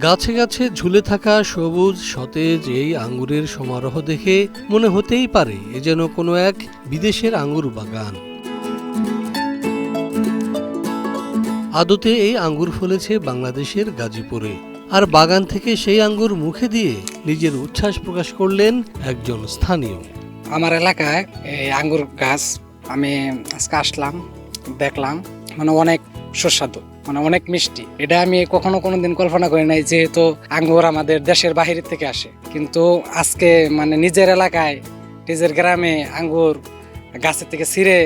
গাছে গাছে ঝুলে থাকা সবুজ, সতেজ এই আঙ্গুরের সমারোহ দেখে মনে হতেই পারে এ যেন কোনো এক বিদেশের আঙ্গুর বাগান। আদতে এই আঙ্গুর ফলেছে বাংলাদেশের গাজীপুরে। আর বাগান থেকে সেই আঙ্গুর মুখে দিয়ে নিজের উচ্ছ্বাস প্রকাশ করলেন একজন স্থানীয়। আমার এলাকায় এই আঙ্গুর গাছ আমি আজকে আসলাম, দেখলাম মানে অনেক সুস্বাদু। মানে অনেক মিষ্টি। এটা আমি কখনো কোনোদিন কল্পনা করি নাই যেহেতু আঙ্গুর আমাদের দেশের বাহির থেকে আসে। কিন্তু আজকে মানে নিজের এলাকায় নিজের গ্রামে আঙ্গুর গাছের থেকে ছিঁড়ে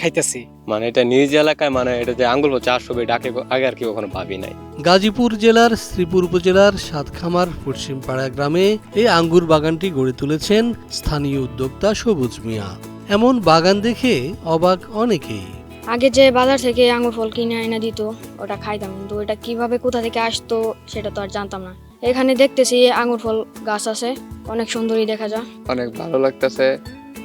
খাইতেছি। মানে এটা নিজ এলাকায় মানে এটা যে আঙ্গুর চাষ হবে এটা আগে আগে আর কি কখনো ভাবি নাই। গাজীপুর জেলার শ্রীপুর উপজেলার সাতখামার পশ্চিমপাড়া গ্রামে এই আঙ্গুর বাগানটি গড়ে তুলেছেন স্থানীয় উদ্যোক্তা সবুজ মিয়া। এমন বাগান দেখে অবাক অনেকেই। আগে যে বাজার থেকে আঙুর ফল কিনে এনে দিত ওটা খাইতাম। কিন্তু ওটা কীভাবে কোথা থেকে আসতো সেটা তো আর জানতাম না। এখানে দেখতেছি আঙুর ফল গাছ আছে অনেক সুন্দরই দেখা যায়। অনেক ভালো লাগতেছে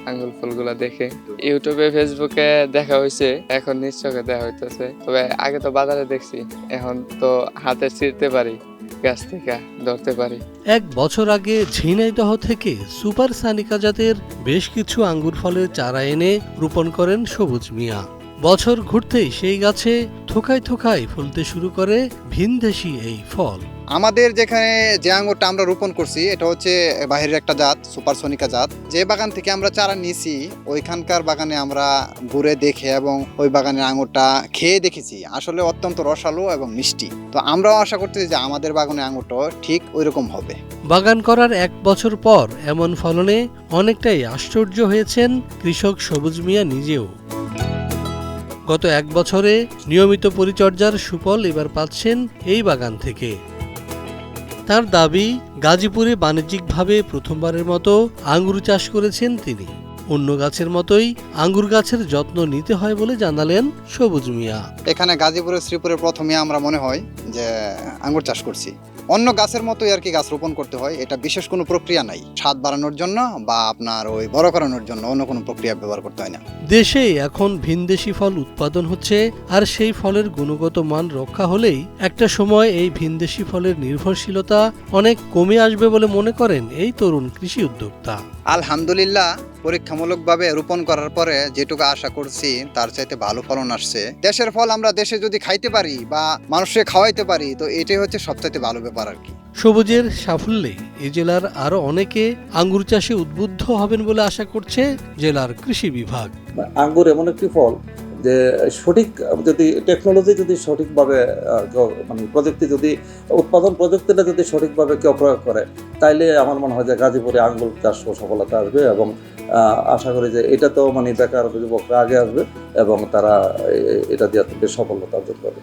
আঙ্গুল ফুলগুলা দেখে। ইউটিউবে ফেসবুকে দেখা হয়েছে এখন নিজ চোখে দেখা হইতেছে। তবে আগে তো বাজারে দেখছি এখন তো হাতে ছিঁড়তে পারি গাছ থেকে ধরতে পারি। এক বছর আগে ঝিনাইদহ থেকে সুপার সানিকা জাতের বেশ কিছু আঙ্গুর ফলের চারা এনে রোপণ করেন সবুজ মিয়া। বছর ঘুরতেই সেই গাছে থোকায় থোকায় ফলতে শুরু করে ভিনদেশি এই ফল। আমাদের যেখানে যে আঙ্গুরটা আমরা রোপণ করছি এটা হচ্ছে বাইরের একটা জাত সুপারসোনিকা জাত। যে বাগান থেকে আমরা চারা নিয়েছি ওইখানকার বাগানে আমরা ঘুরে দেখে এবং ওই বাগানের আঙুরটা খেয়ে দেখেছি। আসলে অত্যন্ত রসালো এবং মিষ্টি। তো আমরাও আশা করতেছি যে আমাদের বাগানের আঙুরটাও ঠিক ওই রকম হবে। বাগান করার এক বছর পর এমন ফলনে অনেকটাই আশ্চর্য হয়েছেন কৃষক সবুজ মিয়া নিজেও। গত এক বছরে নিয়মিত পরিচর্যার সুফল এবার পাচ্ছেন এই বাগান থেকে। তার দাবি, গাজীপুরে বাণিজ্যিকভাবে প্রথমবারের মতো আঙ্গুর চাষ করেছেন তিনি। অন্য গাছের মতোই আঙ্গুর গাছের যত্ন নিতে হয় বলে জানালেন সবুজ মিয়া। এখানে গাজীপুরের শ্রীপুরে প্রথমে আমরা মনে হয় যে আঙ্গুর চাষ করছি। অন্য গাছের মতোই আর কি গাছ রোপণ করতে হয়। এটা বিশেষ কোনো প্রক্রিয়া নাই। স্বাদ বাড়ানোর জন্য বা আপনার ওই বড় করানোর জন্য অন্য কোনো প্রক্রিয়া ব্যবহার করতে হয় না। দেশে এখন ভিনদেশি ফল উৎপাদন হচ্ছে আর সেই ফলের গুণগত মান রক্ষা হলেই একটা সময় এই ভিনদেশি ফলের নির্ভরশীলতা অনেক কমে আসবে বলে মনে করেন এই তরুণ কৃষি উদ্যোক্তা। আলহামদুলিল্লাহ পরীক্ষামূলকভাবে রোপণ করার পরে যেটুকু আশা করছি তার চাইতে ভালো ফলন আসছে। দেশের ফল আমরা দেশে যদি খাইতে পারি বা মানুষকে খাওয়াইতে পারি তো এটাই হচ্ছে সবচাইতে ভালো ব্যাপার। আর কি। সবুজের সাফল্যে এই জেলার আরও অনেকে আঙ্গুর চাষে উদ্বুদ্ধ হবেন বলে আশা করছে জেলার কৃষি বিভাগ। আঙ্গুর এমন একটি ফল যে সঠিক যদি টেকনোলজি যদি সঠিকভাবে মানে প্রযুক্তি যদি উৎপাদন প্রযুক্তিটা যদি সঠিকভাবে কেউ প্রয়োগ করে তাইলে আমার মনে হয় যে গাজীপুরে আঙ্গুর চাষ সফলতা আসবে এবং আশা করি যে এটা তো মানে বেকার যুবকরা আগে আসবে এবং তারা এ- এটা দিয়ে বেশ সফলতা অর্জন করবে।